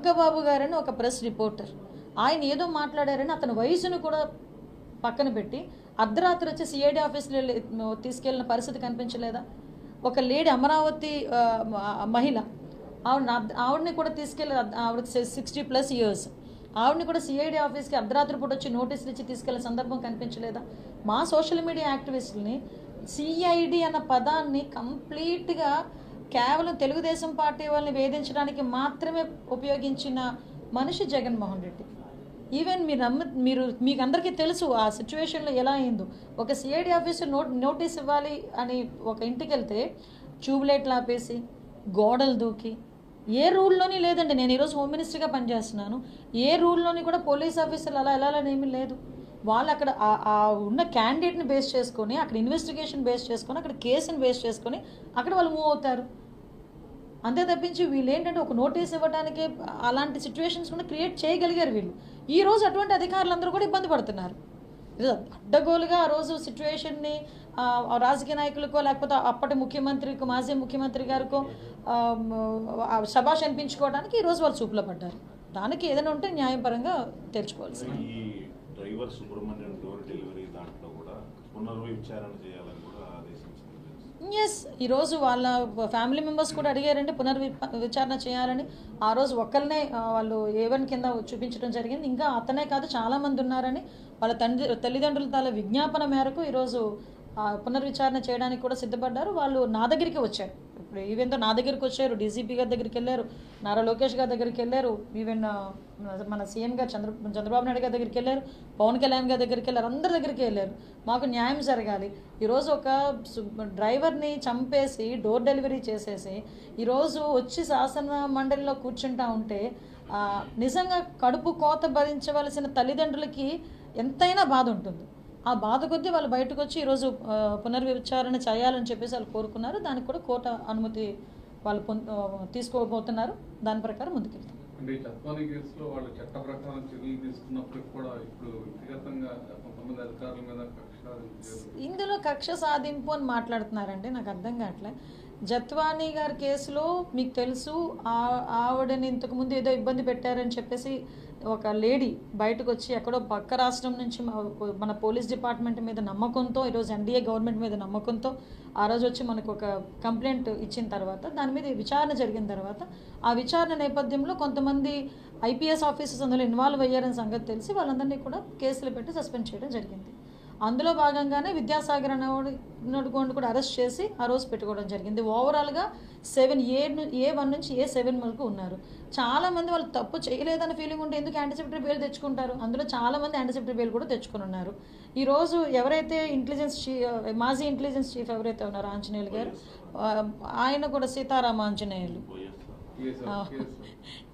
బంకబాబు గారని ఒక press reporter. ఆయన ఏదో మాట్లాడారని అతని వయసును కూడా పక్కన పెట్టి అర్ధరాత్రి వచ్చి సిఐడి ఆఫీస్లో తీసుకెళ్ళిన పరిస్థితి కనిపించలేదా? ఒక లేడీ అమరావతి మహిళ. ఆవిడ ఆవిడని కూడా తీసుకెళ్ళి ఆవిడ సిక్స్టీ ప్లస్ ఇయర్స్ ఆవిడని కూడా సిఐడి ఆఫీస్కి అర్ధరాత్రి పూట వచ్చి నోటీసులు ఇచ్చి తీసుకెళ్ళే సందర్భం కనిపించలేదా? మా సోషల్ మీడియా యాక్టివిస్టుల్ని సిఐడి అన్న పదాన్ని కంప్లీట్గా కేవలం తెలుగుదేశం పార్టీ వాళ్ళని వేధించడానికి మాత్రమే ఉపయోగించిన మనిషి జగన్మోహన్ రెడ్డి. ఈవెన్ మీరు నమ్ము మీరు మీకు అందరికీ తెలుసు ఆ సిచ్యువేషన్లో ఎలా అయిందో. ఒక సిఐడి ఆఫీసర్ నోట్ నోటీస్ ఇవ్వాలి అని ఒక ఇంటికి వెళ్తే ట్యూబ్లైట్లు ఆపేసి గోడలు దూకి ఏ రూల్లోని లేదండి నేను ఈరోజు హోమ్ మినిస్టర్గా పనిచేస్తున్నాను. ఏ రూల్లోని కూడా పోలీస్ ఆఫీసర్లు అలా వెళ్ళాలని ఏమీ లేదు. వాళ్ళు అక్కడ ఆ- ఆ ఉన్న క్యాండిడేట్ని బేస్ చేసుకొని అక్కడ ఇన్వెస్టిగేషన్ బేస్ చేసుకొని అక్కడ కేసుని బేస్ చేసుకొని అక్కడ వాళ్ళు మూవ్ అవుతారు. అంతే తప్పించి వీళ్ళు ఏంటంటే ఒక నోటీస్ ఇవ్వడానికి అలాంటి సిచ్యువేషన్స్ కూడా క్రియేట్ చేయగలిగారు వీళ్ళు. ఈ రోజు అటువంటి అధికారులందరూ కూడా ఇబ్బంది పడుతున్నారు. అడ్డగోలుగా ఆ రోజు సిచ్యువేషన్ని రాజకీయ నాయకులకో లేకపోతే అప్పటి ముఖ్యమంత్రికో మాజీ ముఖ్యమంత్రి గారికో ఆ, శభాష్ అనిపించుకోవడానికి ఈ రోజు వాళ్ళు చూపులో పడ్డారు. దానికి ఏదైనా ఉంటే న్యాయపరంగా తెరుచుకోవాల్సింది. డ్రైవర్ సుబ్రహ్మణ్యం డోర్ డెలివరీ దాంట్లో కూడా పునర్విచారణ చేయాలని ఎస్ ఈరోజు వాళ్ళ ఫ్యామిలీ మెంబర్స్ కూడా అడిగారండి పునర్వి విచారణ చేయాలని. ఆ రోజు ఒక్కరినే వాళ్ళు ఏవన్ కింద చూపించడం జరిగింది. ఇంకా అతనే కాదు చాలామంది ఉన్నారని. వాళ్ళ తండ్రి తల్లిదండ్రుల తాల విజ్ఞాపన మేరకు ఈరోజు పునర్విచారణ చేయడానికి కూడా సిద్ధపడ్డారు. వాళ్ళు నా దగ్గరికి వచ్చారు. ఇప్పుడు నా దగ్గరికి వచ్చారు డీసీపీ గారి దగ్గరికి వెళ్ళారు నారా లోకేష్ గారి దగ్గరికి వెళ్ళారు ఈవెన్ uh, మన సీఎం గారు చంద్ర చంద్రబాబు నాయుడు గారి దగ్గరికి వెళ్ళారు పవన్ కళ్యాణ్ గారి దగ్గరికి వెళ్ళారు అందరి దగ్గరికి వెళ్ళారు. మాకు న్యాయం జరగాలి. ఈరోజు ఒక సు- డ్రైవర్ని చంపేసి డోర్ డెలివరీ చేసేసి ఈరోజు వచ్చి శాసన మండలిలో కూర్చుంటా ఉంటే నిజంగా కడుపు కోత భరించవలసిన తల్లిదండ్రులకి ఎంతైనా బాధ ఉంటుంది. ఆ బాధ కొద్దీ వాళ్ళు బయటకు వచ్చి ఈరోజు పునర్విచారణ చేయాలని చెప్పేసి వాళ్ళు కోరుకున్నారు. దానికి కూడా కోర్టు అనుమతి వాళ్ళు తీసుకోబోతున్నారు. దాని ప్రకారం ముందుకెళ్తాం. అంటే ఈ చత్వాని కేసులో వాళ్ళు చట్ట ప్రకారం చర్యలు తీసుకున్నప్పటికి కూడా ఇప్పుడు వ్యక్తిగతంగా కొంతమంది అధికారుల మీద కక్ష సాధించారు. ఇందులో కక్ష సాధింపు అని మాట్లాడుతున్నారండి. నాకు అర్థం కావట్లే. జత్వానీ గారి కేసులో మీకు తెలుసు ఆ- ఆవిడని ఇంతకుముందు ఏదో ఇబ్బంది పెట్టారని చెప్పేసి ఒక లేడీ బయటకు వచ్చి ఎక్కడో పక్క రాష్ట్రం నుంచి మన పోలీస్ డిపార్ట్మెంట్ మీద నమ్మకంతో ఈరోజు ఎన్డీఏ గవర్నమెంట్ మీద నమ్మకంతో ఆ రోజు వచ్చి మనకు ఒక కంప్లైంట్ ఇచ్చిన తర్వాత దాని మీద విచారణ జరిగిన తర్వాత ఆ విచారణ నేపథ్యంలో కొంతమంది ఐపీఎస్ ఆఫీసర్స్ అందులో ఇన్వాల్వ్ అయ్యారని సంగతి తెలిసి వాళ్ళందరినీ కూడా కేసులు పెట్టి సస్పెండ్ చేయడం జరిగింది. అందులో భాగంగానే విద్యాసాగర్ అనేవాడు కూడా అరెస్ట్ చేసి ఆ రోజు పెట్టుకోవడం జరిగింది. ఓవరాల్గా సెవెన్ ఏ ఏ వన్ నుంచి ఏ సెవెన్ వరకు ఉన్నారు. చాలా మంది వాళ్ళు తప్పు చేయలేదన్న ఫీలింగ్ ఉంటే ఎందుకు యాంటిసిపేటరీ బెయిల్ తెచ్చుకుంటారు? అందులో చాలా మంది యాంటిసిపేటరీ బెయిల్ కూడా తెచ్చుకుని ఉన్నారు. ఈ రోజు ఎవరైతే ఇంటెలిజెన్స్ మాజీ ఇంటెలిజెన్స్ చీఫ్ ఎవరైతే ఉన్నారో ఆంజనేయులు గారు ఆ, ఆయన కూడా సీతారామ ఆంజనేయులు. కేసు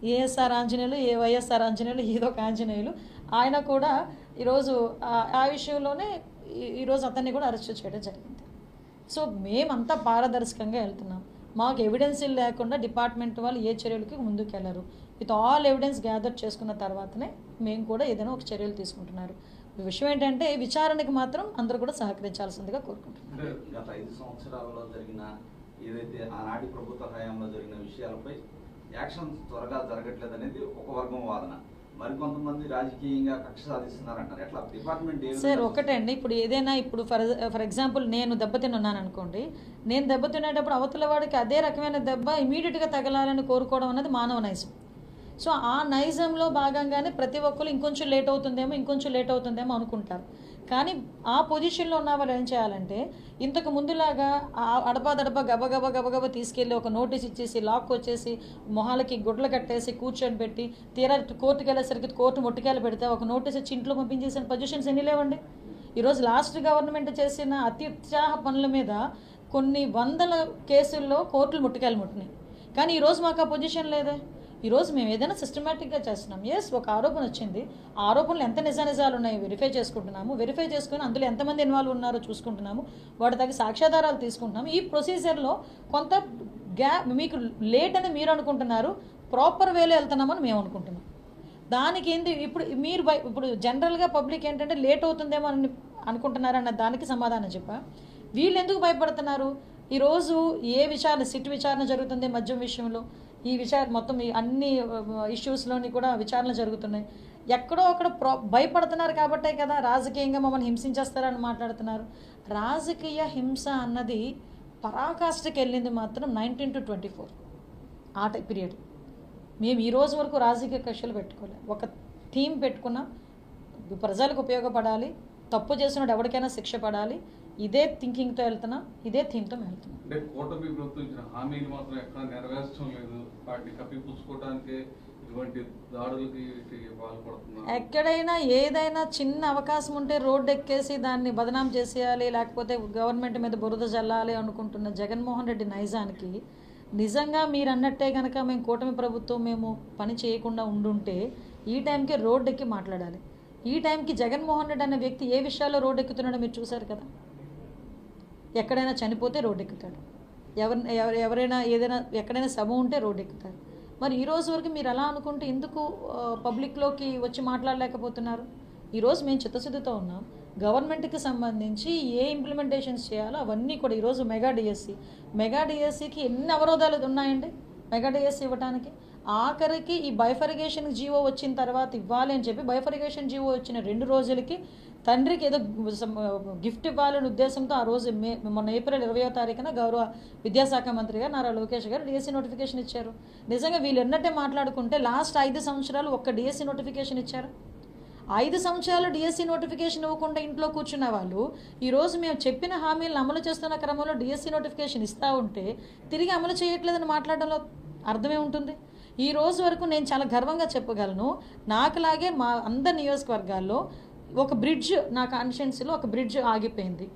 ఏఎస్ఆర్ ఆంజనేయులు ఏ వైఎస్ఆర్ ఆంజనేయులు ఏదో ఒక ఆంజనేయులు. ఆయన కూడా ఈరోజు ఆ- ఆ విషయంలోనే ఈ- ఈరోజు అతన్ని కూడా అరెస్ట్ చేయడం జరిగింది. సో మేమంతా పారదర్శకంగా వెళ్తున్నాం. మాకు ఎవిడెన్స్ లేకుండా డిపార్ట్మెంట్ వాళ్ళు ఏ చర్యలకి ముందుకు వెళ్ళరు విత్ ఆల్ ఎవిడెన్స్ గ్యాదర్ చేసుకున్న తర్వాతనే మేము కూడా ఏదైనా ఒక చర్యలు తీసుకుంటున్నారు. విషయం ఏంటంటే విచారణకి మాత్రం అందరూ కూడా సహకరించాల్సిందిగా కోరుకుంటున్నాం. అంటే గత ఐదు సంవత్సరాలలో జరిగిన ఏదైతే ఆనాటి ప్రభుత్వ హయాంలో జరిగిన విషయాలపై యాక్షన్ త్వరగా జరగట్లేదు అనేది ఒక వర్గం వాదన. మరికొంతమంది రాజకీయంగా కక్ష సాధిస్తున్నారంటారు. ఎట్లా? డిపార్ట్మెంట్ సార్ విధంగా ఒకటే అండి ఇప్పుడు ఏదైనా ఇప్పుడు ఫర్ ఫర్ ఎగ్జాంపుల్ నేను దెబ్బతిని ఉన్నాను అనుకోండి నేను దెబ్బతినేటప్పుడు అవతల వాడికి అదే రకమైన దెబ్బ ఇమీడియట్గా తగలాలని కోరుకోవడం అనేది మానవ నైజం. సో ఆ నైజంలో భాగంగానే ప్రతి ఒక్కరు ఇంకొంచెం లేట్ అవుతుందేమో ఇంకొంచెం లేట్ అవుతుందేమో అనుకుంటారు. కానీ ఆ పొజిషన్లో ఉన్న వాళ్ళు ఏం చేయాలంటే ఇంతకు ముందులాగా అడపాదడప గబగబ గబగబ తీసుకెళ్ళి ఒక నోటీస్ ఇచ్చేసి లాక్ వచ్చేసి మొహాలకి గుడ్లు కట్టేసి కూర్చొని పెట్టి తీరా కోర్టుకి వెళ్ళేసరికి కోర్టు మొట్టికాయలు పెడితే ఒక నోటీస్ ఇచ్చి ఇంట్లో పంపించేసిన పొజిషన్స్ ఎన్ని లేవండి? ఈరోజు లాస్ట్ గవర్నమెంట్ చేసిన అత్యుత్సాహ పనుల మీద కొన్ని వందల కేసుల్లో కోర్టులు ముట్టుకెళ్ళి ముట్టినాయి. కానీ ఈరోజు మాకు ఆ పొజిషన్ లేదే. ఈరోజు మేము ఏదైనా సిస్టమేటిక్గా చేస్తున్నాం. ఎస్ ఒక ఆరోపణ వచ్చింది. ఆ ఆరోపణలు ఎంత నిజానిజాలు ఉన్నాయి వెరిఫై చేసుకుంటున్నాము. వెరిఫై చేసుకుని అందులో ఎంతమంది ఇన్వాల్వ్ ఉన్నారో చూసుకుంటున్నాము. వాటి తగ్గ సాక్ష్యాధారాలు తీసుకుంటున్నాము. ఈ ప్రొసీజర్లో కొంత గ్యా మీకు లేట్ అని మీరు అనుకుంటున్నారు. ప్రాపర్ వేలో వెళ్తున్నామని మేము అనుకుంటున్నాం. దానికి ఏంది? ఇప్పుడు మీరు బయ- ఇప్పుడు జనరల్గా పబ్లిక్ ఏంటంటే లేట్ అవుతుందేమో అని అనుకుంటున్నారన్న దానికి సమాధానం చెప్పా. వీళ్ళు ఎందుకు భయపడుతున్నారు? ఈరోజు ఏ విచారణ సిట్ విచారణ జరుగుతుంది మద్యం విషయంలో? ఈ విషయాలు మొత్తం ఈ అన్ని ఇష్యూస్లోని కూడా విచారణ జరుగుతున్నాయి. ఎక్కడో అక్కడ ప్రో భయపడుతున్నారు కాబట్టే కదా రాజకీయంగా మమ్మల్ని హింసించేస్తారని మాట్లాడుతున్నారు. రాజకీయ హింస అన్నది పరాకాష్ఠకి వెళ్ళింది మాత్రం నైన్టీన్ టు ట్వంటీ ఫోర్ ఆ పీరియడ్ మేము ఈ రోజు వరకు రాజకీయ కక్షలు పెట్టుకోలేదు ఒక థీమ్ పెట్టుకున్న. ప్రజలకు ఉపయోగపడాలి. తప్పు చేసినప్పుడు ఎవరికైనా శిక్ష పడాలి. ఇదే థింకింగ్తో వెళ్తున్నా ఇదే థీమ్తో వెళ్తున్నాం. అంటే కూటమి ప్రభుత్వం ఇచ్చిన హామీని మాత్రం ఎక్కడ నెరవేర్చడం లేదు. వాటిని కప్పిపుచ్చుకోవడానికి ఇటువంటి దాడులకి వీటికి పాల్పడుతున్నారు ఎక్కడైనా ఏదైనా చిన్న అవకాశం ఉంటే రోడ్డు ఎక్కేసి దాన్ని బదనాం చేసేయాలి లేకపోతే గవర్నమెంట్ మీద బురద జల్లాలి అనుకుంటున్న జగన్మోహన్ రెడ్డి నైజానికి నిజంగా మీరు అన్నట్టే కనుక మేము కూటమి ప్రభుత్వం మేము పని చేయకుండా ఉండుంటే ఈ టైంకి రోడ్డు ఎక్కి మాట్లాడాలి. ఈ టైంకి జగన్మోహన్ రెడ్డి అనే వ్యక్తి ఏ విషయాల్లో రోడ్ ఎక్కుతున్నాడో మీరు చూశారు కదా? ఎక్కడైనా చనిపోతే రోడ్ ఎక్కుతాడు ఎవరి ఎవరు ఎవరైనా ఏదైనా ఎక్కడైనా సభ ఉంటే రోడ్ ఎక్కుతారు మరి ఈ రోజు వరకు మీరు అలా అనుకుంటే ఎందుకు పబ్లిక్లోకి వచ్చి మాట్లాడలేకపోతున్నారు? ఈరోజు మేము చిత్తశుద్ధితో ఉన్నాం. గవర్నమెంట్కి సంబంధించి ఏ ఇంప్లిమెంటేషన్స్ చేయాలో అవన్నీ కూడా ఈరోజు మెగా డిఎస్సి మెగా డిఎస్సికి ఎన్ని అవరోధాలు ఉన్నాయండి? మెగా డిఎస్సి ఇవ్వడానికి ఆఖరికి ఈ బైఫరిగేషన్ జీవో వచ్చిన తర్వాత ఇవ్వాలి అని చెప్పి బైఫరిగేషన్ జీవో వచ్చిన రెండు రోజులకి తండ్రికి ఏదో గిఫ్ట్ ఇవ్వాలనే ఉద్దేశంతో ఆ రోజు మే మొన్న ఏప్రిల్ ఇరవయో తారీఖున గౌరవ విద్యాశాఖ మంత్రి గారు నారా లోకేష్ గారు డిఎస్సీ నోటిఫికేషన్ ఇచ్చారు. నిజంగా వీళ్ళు ఎన్నట్టే మాట్లాడుకుంటే లాస్ట్ ఐదు సంవత్సరాలు ఒక్క డిఎస్సి నోటిఫికేషన్ ఇచ్చారు. ఐదు సంవత్సరాలు డిఎస్సీ నోటిఫికేషన్ ఇవ్వకుండా ఇంట్లో కూర్చున్న వాళ్ళు ఈరోజు మేము చెప్పిన హామీలను అమలు చేస్తున్న క్రమంలో డిఎస్సీ నోటిఫికేషన్ ఇస్తూ ఉంటే తిరిగి అమలు చేయట్లేదని మాట్లాడడంలో అర్థమే ఉంటుంది ఈ రోజు వరకు నేను చాలా గర్వంగా చెప్పగలను. నాకులాగే మా అందరి నియోజకవర్గాల్లో ఒక బ్రిడ్జ్ నా కాన్స్టిట్యున్సీలో ఒక బ్రిడ్జ్ ఆగిపోయింది.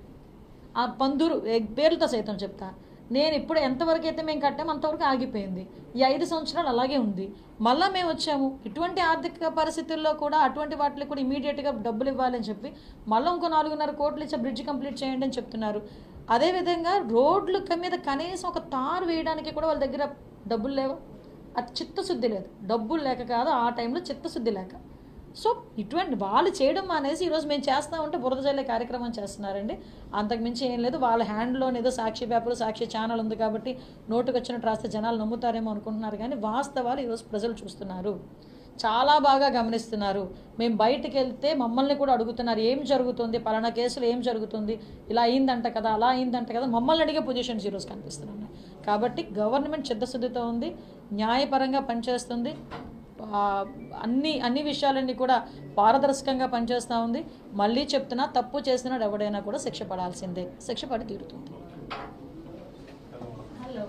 ఆ పందురు పేర్లతో సైతం చెప్తా. నేను ఇప్పుడు ఎంతవరకు అయితే మేము కట్టామో అంతవరకు ఆగిపోయింది. ఈ ఐదు సంవత్సరాలు అలాగే ఉంది. మళ్ళీ మేము వచ్చాము. ఇటువంటి ఆర్థిక పరిస్థితుల్లో కూడా అటువంటి వాటికి కూడా ఇమీడియట్గా డబ్బులు ఇవ్వాలని చెప్పి మళ్ళీ ఇంకో నాలుగున్నర కోట్లు ఇచ్చే బ్రిడ్జ్ కంప్లీట్ చేయండి అని చెప్తున్నారు. అదేవిధంగా రోడ్ల మీద కనీసం ఒక తారు వేయడానికి కూడా వాళ్ళ దగ్గర డబ్బులు లేవు? అది చిత్తశుద్ధి లేదు. డబ్బులు లేక కాదు ఆ టైంలో చిత్తశుద్ధి లేక. సో ఇటువంటి వాళ్ళు చేయడం మానేసి ఈరోజు మేము చేస్తా ఉంటే బురద జల్లే కార్యక్రమం చేస్తున్నారండి. అంతకుమించి ఏం లేదు. వాళ్ళ హ్యాండ్లో ఏదో సాక్షి పేపర్ సాక్షి ఛానల్ ఉంది కాబట్టి నోటుకు వచ్చినట్టు రాస్తే జనాలు నమ్ముతారేమో అనుకుంటున్నారు కానీ వాస్తవాలు ఈరోజు ప్రజలు చూస్తున్నారు. చాలా బాగా గమనిస్తున్నారు. మేము బయటికి వెళ్తే మమ్మల్ని కూడా అడుగుతున్నారు ఏం జరుగుతుంది? పలానా కేసులు ఏం జరుగుతుంది? ఇలా అయిందంట కదా అలా అయిందంట కదా మమ్మల్ని అడిగే పొజిషన్స్ ఈరోజు కనిపిస్తున్నాయి. కాబట్టి గవర్నమెంట్ చిత్తశుద్ధితో ఉంది. న్యాయపరంగా పనిచేస్తుంది. అన్ని అన్ని విషయాలన్నీ కూడా పారదర్శకంగా పనిచేస్తూ ఉంది. మళ్ళీ చెప్తున్నా తప్పు చేసినాడు ఎవడైనా కూడా శిక్ష పడాల్సిందే. శిక్ష పడి తీరుతుంది. హలో.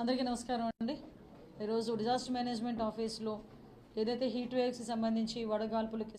అందరికీ నమస్కారం అండి. ఈరోజు డిజాస్టర్ మేనేజ్మెంట్ ఆఫీస్లో ఏదైతే హీట్ వేవ్స్కి సంబంధించి వడగాల్పులకి